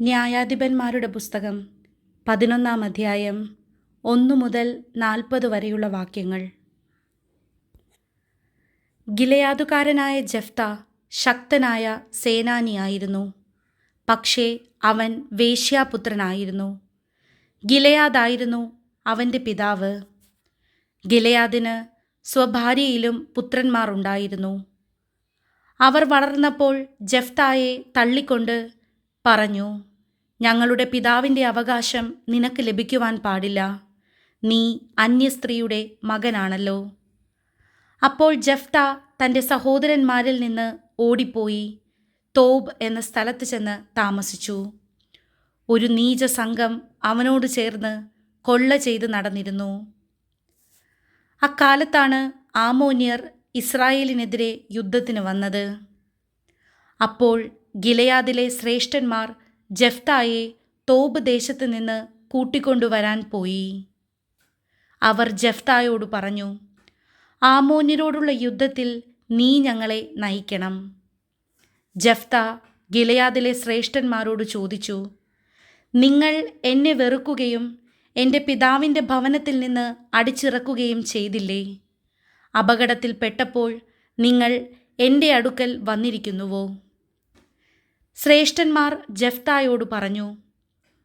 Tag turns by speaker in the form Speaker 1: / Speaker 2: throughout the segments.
Speaker 1: ന്യായാധിപന്മാരുടെ പുസ്തകം പതിനൊന്നാം അധ്യായം ഒന്നു മുതൽ നാൽപ്പത് വരെയുള്ള വാക്യങ്ങൾ. ഗിലയാതുകാരനായ ജഫ്ത ശക്തനായ സേനാനിയായിരുന്നു. പക്ഷേ അവൻ വേശ്യാപുത്രനായിരുന്നു. ഗിലയാദായിരുന്നു അവന്റെ പിതാവ്. ഗിലയാദിന് സ്വഭാര്യയിലും പുത്രന്മാർ ഉണ്ടായിരുന്നു. അവർ വളർന്നപ്പോൾ ജഫ്തായെ തള്ളിക്കൊണ്ട് പറഞ്ഞു ഞങ്ങളുടെ പിതാവിന്റെ അവകാശം നിനക്ക് ലഭിക്കുവാൻ പാടില്ല. നീ അന്യസ്ത്രീയുടെ മകനാണല്ലോ. അപ്പോൾ ജഫ്ത തന്റെ സഹോദരന്മാരിൽ നിന്ന് ഓടിപ്പോയി തോബ് എന്ന സ്ഥലത്ത് ചെന്ന് താമസിച്ചു. ഒരു നീച സംഘം അവനോട് ചേർന്ന് കൊള്ള ചെയ്ത് നടന്നിരുന്നു. അക്കാലത്താണ് ആമോന്യർ ഇസ്രായേലിനെതിരെ യുദ്ധത്തിന് വന്നത്. അപ്പോൾ ഗിലയാദിലെ ശ്രേഷ്ഠന്മാർ ജഫ്തായെ തോബ് ദേശത്ത് നിന്ന് കൂട്ടിക്കൊണ്ടുവരാൻ പോയി. അവർ ജഫ്തായോട് പറഞ്ഞു ആമോന്യരോടുള്ള യുദ്ധത്തിൽ നീ ഞങ്ങളെ നയിക്കണം. ജഫ്ത ഗിലയാദിലെ ശ്രേഷ്ഠന്മാരോട് ചോദിച്ചു നിങ്ങൾ എന്നെ വെറുക്കുകയും എന്റെ പിതാവിന്റെ ഭവനത്തിൽ നിന്ന് അടിച്ചിറക്കുകയും ചെയ്തില്ലേ? അപകടത്തിൽപ്പെട്ടപ്പോൾ നിങ്ങൾ എന്റെ അടുക്കൽ വന്നിരിക്കുന്നുവോ? ശ്രേഷ്ഠന്മാർ ജഫ്തായോട് പറഞ്ഞു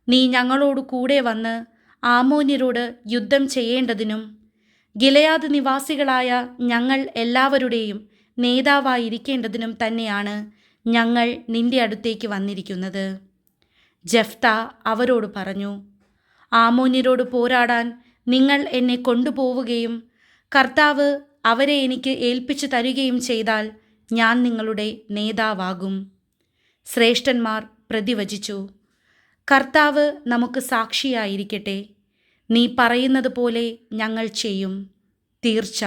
Speaker 1: നീ ഞങ്ങളോട് കൂടെ വന്ന് ആമോന്യരോട് യുദ്ധം ചെയ്യേണ്ടതിനും ഗിലയാദ് നിവാസികളായ ഞങ്ങൾ എല്ലാവരുടെയും നേതാവായിരിക്കേണ്ടതിനും തന്നെയാണ് ഞങ്ങൾ നിന്റെ അടുത്തേക്ക് വന്നിരിക്കുന്നത്. ജഫ്ത അവരോട് പറഞ്ഞു ആമോന്യരോട് പോരാടാൻ നിങ്ങൾ എന്നെ കൊണ്ടുപോവുകയും കർത്താവ് അവരെ എനിക്ക് ഏൽപ്പിച്ചു തരികയും ചെയ്താൽ ഞാൻ നിങ്ങളുടെ നേതാവാകും. ശ്രേഷ്ഠന്മാർ പ്രതിവചിച്ചു. കർത്താവ് നമുക്ക് സാക്ഷിയായിരിക്കട്ടെ. നീ പറയുന്നത് പോലെ ഞങ്ങൾ ചെയ്യും. തീർച്ച.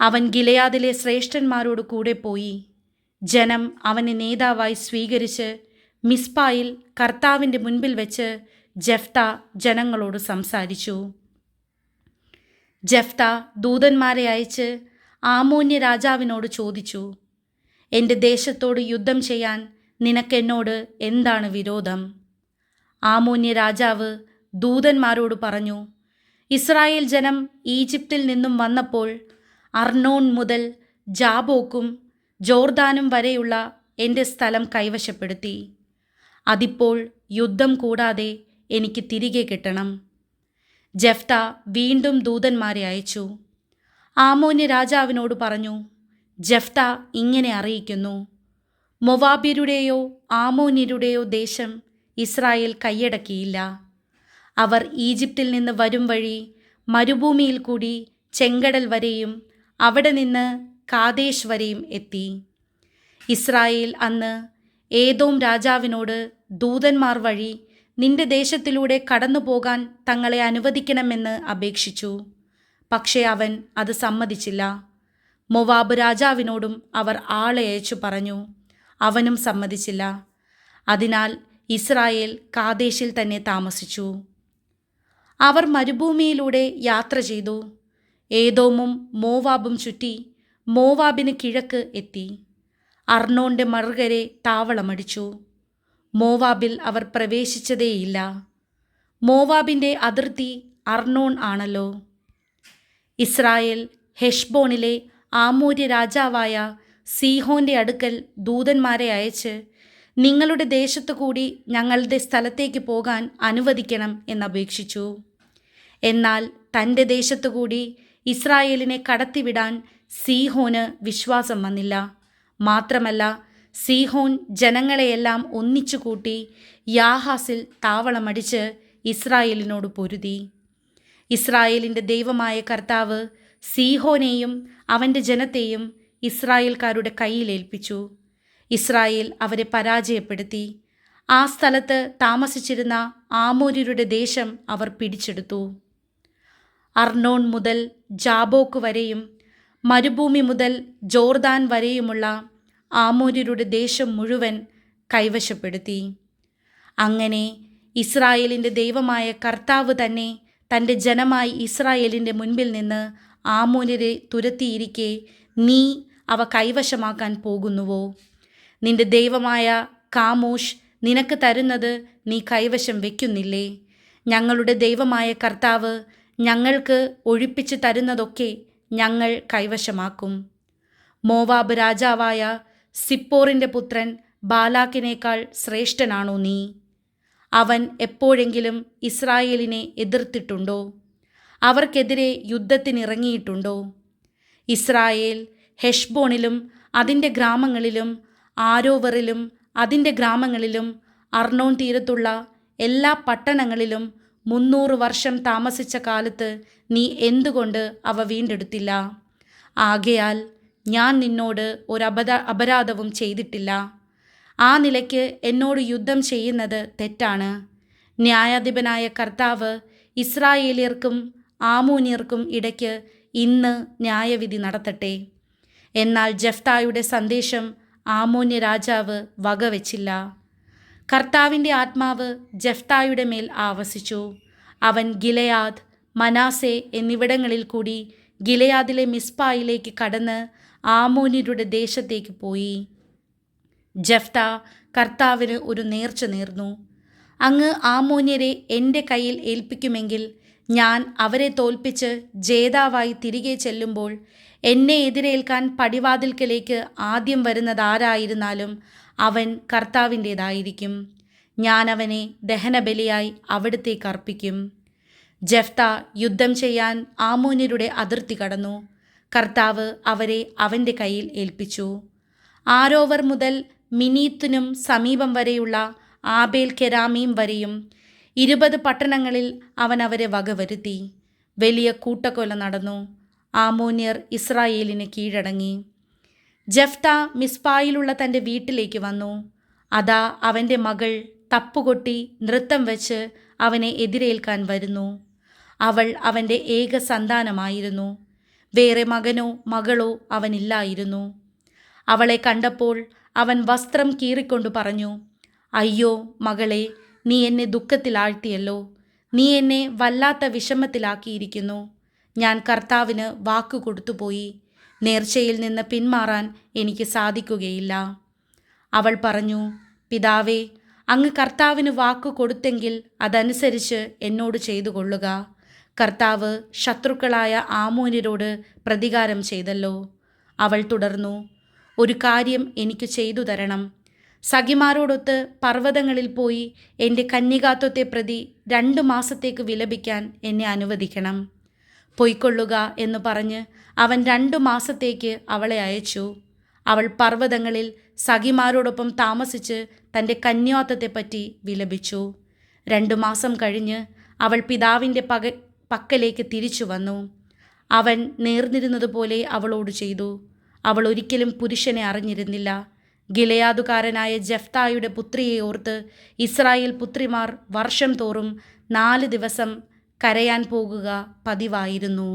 Speaker 1: അവൻ ഗിലയാദിലെ ശ്രേഷ്ഠന്മാരോട് കൂടെ പോയി. ജനം അവനെ നേതാവായി സ്വീകരിച്ച് മിസ്പായിൽ കർത്താവിന്റെ മുൻപിൽ വെച്ച് ജഫ്ത ജനങ്ങളോട് സംസാരിച്ചു. ജഫ്ത ദൂതന്മാരെ അയച്ച് ആമോന്യ രാജാവിനോട് ചോദിച്ചു. എന്റെ ദേശത്തോട് യുദ്ധം ചെയ്യാൻ നിനക്കെന്നോട് എന്താണ് വിരോധം? ആമോന്യ രാജാവ് ദൂതന്മാരോട് പറഞ്ഞു ഇസ്രായേൽ ജനം ഈജിപ്തിൽ നിന്നും വന്നപ്പോൾ അർണോൺ മുതൽ ജാബോക്കും ജോർദാനും വരെയുള്ള എന്റെ സ്ഥലം കൈവശപ്പെടുത്തി. അതിപ്പോൾ യുദ്ധം കൂടാതെ എനിക്ക് തിരികെ കിട്ടണം. ജഫ്ത വീണ്ടും ദൂതന്മാരെ അയച്ചു. ആമോന്യ രാജാവിനോട് പറഞ്ഞു ജഫ്ത ഇങ്ങനെ അറിയിക്കുന്നു മൊവാബ്യരുടെയോ ആമോന്യരുടെയോ ദേശം ഇസ്രായേൽ കൈയടക്കിയില്ല. അവർ ഈജിപ്തിൽ നിന്ന് വരും വഴി മരുഭൂമിയിൽ കൂടി ചെങ്കടൽ വരെയും അവിടെ നിന്ന് കാദേശ് വരെയും എത്തി. ഇസ്രായേൽ അന്ന് ഏതോം രാജാവിനോട് ദൂതന്മാർ വഴി നിന്റെ ദേശത്തിലൂടെ കടന്നു പോകാൻ തങ്ങളെ അനുവദിക്കണമെന്ന് അപേക്ഷിച്ചു. പക്ഷേ അവൻ അത് സമ്മതിച്ചില്ല. മൊവാബ് രാജാവിനോടും അവർ ആളെ അയച്ചു പറഞ്ഞു. അവനും സമ്മതിച്ചില്ല. അതിനാൽ ഇസ്രായേൽ കാദേശിൽ തന്നെ താമസിച്ചു. അവർ മരുഭൂമിയിലൂടെ യാത്ര ചെയ്തു. ഏതോമും മോവാബും ചുറ്റി മോവാബിന് കിഴക്ക് എത്തി. അർണോന്റെ മറുകരെ താവളമടിച്ചു. മോവാബിൽ അവർ പ്രവേശിച്ചതേയില്ല. മോവാബിന്റെ അതിർത്തി അർണോൺ ആണല്ലോ. ഇസ്രായേൽ ഹെഷ്ബോണിലെ ആമൂര്യ രാജാവായ സീഹോന്റെ അടുക്കൽ ദൂതന്മാരെ അയച്ച് നിങ്ങളുടെ ദേശത്തു കൂടി ഞങ്ങളുടെ സ്ഥലത്തേക്ക് പോകാൻ അനുവദിക്കണം എന്നപേക്ഷിച്ചു. എന്നാൽ തന്റെ ദേശത്തു കൂടി ഇസ്രായേലിനെ കടത്തിവിടാൻ സീഹോന് വിശ്വാസം വന്നില്ല. മാത്രമല്ല സീഹോൻ ജനങ്ങളെയെല്ലാം ഒന്നിച്ചു കൂട്ടി യാഹാസിൽ താവളമടിച്ച് ഇസ്രായേലിനോട് പൊരുതി. ഇസ്രായേലിന്റെ ദൈവമായ കർത്താവ് സീഹോനെയും അവന്റെ ജനത്തെയും ഇസ്രായേൽക്കാരുടെ കയ്യിലേൽപ്പിച്ചു ഇസ്രായേൽ അവരെ പരാജയപ്പെടുത്തി. ആ സ്ഥലത്ത് താമസിച്ചിരുന്ന ആമോര്യരുടെ ദേശം അവർ പിടിച്ചെടുത്തു. അർണോൺ മുതൽ ജാബോക്ക് വരെയും മരുഭൂമി മുതൽ ജോർദാൻ വരെയുമുള്ള ആമോര്യരുടെ ദേശം മുഴുവൻ കൈവശപ്പെടുത്തി. അങ്ങനെ ഇസ്രായേലിന്റെ ദൈവമായ കർത്താവ് തന്നെ തന്റെ ജനമായി ഇസ്രായേലിന്റെ മുൻപിൽ നിന്ന് ആമോന്യരെ തുരത്തിയിരിക്കെ നീ അവ കൈവശമാക്കാൻ പോകുന്നുവോ? നിന്റെ ദൈവമായ കാമോഷ് നിനക്ക് തരുന്നത് നീ കൈവശം വയ്ക്കുന്നില്ലേ? ഞങ്ങളുടെ ദൈവമായ കർത്താവ് ഞങ്ങൾക്ക് ഒഴിപ്പിച്ച് തരുന്നതൊക്കെ ഞങ്ങൾ കൈവശമാക്കും. മോവാബ് രാജാവായ സിപ്പോറിന്റെ പുത്രൻ ബാലാക്കിനേക്കാൾ ശ്രേഷ്ഠനാണോ നീ? അവൻ എപ്പോഴെങ്കിലും ഇസ്രായേലിനെ എതിർത്തിട്ടുണ്ടോ? അവർക്കെതിരെ യുദ്ധത്തിനിറങ്ങിയിട്ടുണ്ടോ? ഇസ്രായേൽ ഹെഷ്ബോണിലും അതിന്റെ ഗ്രാമങ്ങളിലും ആരോവറിലും അതിന്റെ ഗ്രാമങ്ങളിലും അർണോൺ തീരത്തുള്ള എല്ലാ പട്ടണങ്ങളിലും മുന്നൂറ് വർഷം താമസിച്ച കാലത്ത് നീ എന്തുകൊണ്ട് അവ വീണ്ടെടുത്തില്ല? ആകയാൽ ഞാൻ നിന്നോട് ഒരു അപരാ അപരാധവും ചെയ്തിട്ടില്ല. ആ നിലയ്ക്ക് എന്നോട് യുദ്ധം ചെയ്യുന്നത് തെറ്റാണ്. ന്യായാധിപനായ കർത്താവ് ഇസ്രായേലിയർക്കും ആമൂനിയർക്കും ഇടയ്ക്ക് ഇന്ന് ന്യായവിധി നടത്തട്ടെ. എന്നാൽ ജഫ്തായുടെ സന്ദേശം ആമോന്യ രാജാവ് വകവെച്ചില്ല. കർത്താവിന്റെ ആത്മാവ് ജഫ്തായുടെ മേൽ ആവസിച്ചു. അവൻ ഗിലയാദ് മനാസെ എന്നിവിടങ്ങളിൽ കൂടി ഗിലയാദിലെ മിസ്പായിലേക്ക് കടന്ന് ആമോന്യരുടെ ദേശത്തേക്ക് പോയി. ജഫ്ത കർത്താവിന് ഒരു നേർച്ച നേർന്നു. അങ്ങ് ആമോന്യരെ എന്റെ കയ്യിൽ ഏൽപ്പിക്കുമെങ്കിൽ ഞാൻ അവരെ തോൽപ്പിച്ച് ജേതാവായി തിരികെ ചെല്ലുമ്പോൾ എന്നെ എതിരേൽക്കാൻ പടിവാതിൽക്കലേക്ക് ആദ്യം വരുന്നതാരായിരുന്നാലും അവൻ കർത്താവിന്റേതായിരിക്കും. ഞാൻ അവനെ ദഹനബലിയായി അവിടത്തേക്ക് അർപ്പിക്കും. ജഫ്ത യുദ്ധം ചെയ്യാൻ ആമോന്യരുടെ അതിർത്തി കടന്നു. കർത്താവ് അവരെ അവന്റെ കയ്യിൽ ഏൽപ്പിച്ചു. ആരോവർ മുതൽ മിനീത്തിനും സമീപം വരെയുള്ള ആബേൽ കെരാമീം വരെയും ഇരുപത് പട്ടണങ്ങളിൽ അവൻ അവരെ വകവരുത്തി വലിയ കൂട്ടക്കൊല നടന്നു. ആമോന്യർ ഇസ്രായേലിന് കീഴടങ്ങി. ജഫ്ത മിസ്പായിലുള്ള തന്റെ വീട്ടിലേക്ക് വന്നു. അതാ അവന്റെ മകൾ തപ്പുകൊട്ടി നൃത്തം വെച്ച് അവനെ എതിരേൽക്കാൻ വരുന്നു. അവൾ അവന്റെ ഏക സന്താനമായിരുന്നു. വേറെ മകനോ മകളോ അവനില്ലായിരുന്നു. അവളെ കണ്ടപ്പോൾ അവൻ വസ്ത്രം കീറിക്കൊണ്ട് പറഞ്ഞു അയ്യോ മകളെ നീ എന്നെ ദുഃഖത്തിലാഴ്ത്തിയല്ലോ. നീ എന്നെ വല്ലാത്ത വിഷമത്തിലാക്കിയിരിക്കുന്നു. ഞാൻ കർത്താവിന് വാക്കു കൊടുത്തുപോയി. നേർച്ചയിൽ നിന്ന് പിന്മാറാൻ എനിക്ക് സാധിക്കുകയില്ല. അവൾ പറഞ്ഞു പിതാവേ അങ്ങ് കർത്താവിന് വാക്കു കൊടുത്തെങ്കിൽ അതനുസരിച്ച് എന്നോട് ചെയ്തു കൊള്ളുക കർത്താവ് ശത്രുക്കളായ ആമോനിരോട് പ്രതികാരം ചെയ്തല്ലോ. അവൾ തുടർന്നു ഒരു കാര്യം എനിക്ക് ചെയ്തു തരണം. സഖിമാരോടൊത്ത് പർവതങ്ങളിൽ പോയി എന്റെ കന്യകാത്വത്തെ പ്രതി രണ്ടു മാസത്തേക്ക് വിലപിക്കാൻ എന്നെ അനുവദിക്കണം. പൊയ്ക്കൊള്ളുക എന്ന് പറഞ്ഞ് അവൻ രണ്ടു മാസത്തേക്ക് അവളെ അയച്ചു. അവൾ പർവതങ്ങളിൽ സഖിമാരോടൊപ്പം താമസിച്ച് തന്റെ കന്യാത്വത്തെപ്പറ്റി വിലപിച്ചു. രണ്ടു മാസം കഴിഞ്ഞ് അവൾ പിതാവിന്റെ പക പക്കലേക്ക് തിരിച്ചു വന്നു. അവൻ നേർന്നിരുന്നതുപോലെ അവളോട് ചെയ്തു. അവൾ ഒരിക്കലും പുരുഷനെ അറിഞ്ഞിരുന്നില്ല. ഗിലയാദുകാരനായ ജഫ്തായുടെ പുത്രിയെ ഓർത്ത് ഇസ്രായേൽ പുത്രിമാർ വർഷം തോറും നാല് ദിവസം കരയാൻ പോകുക പതിവായിരുന്നു.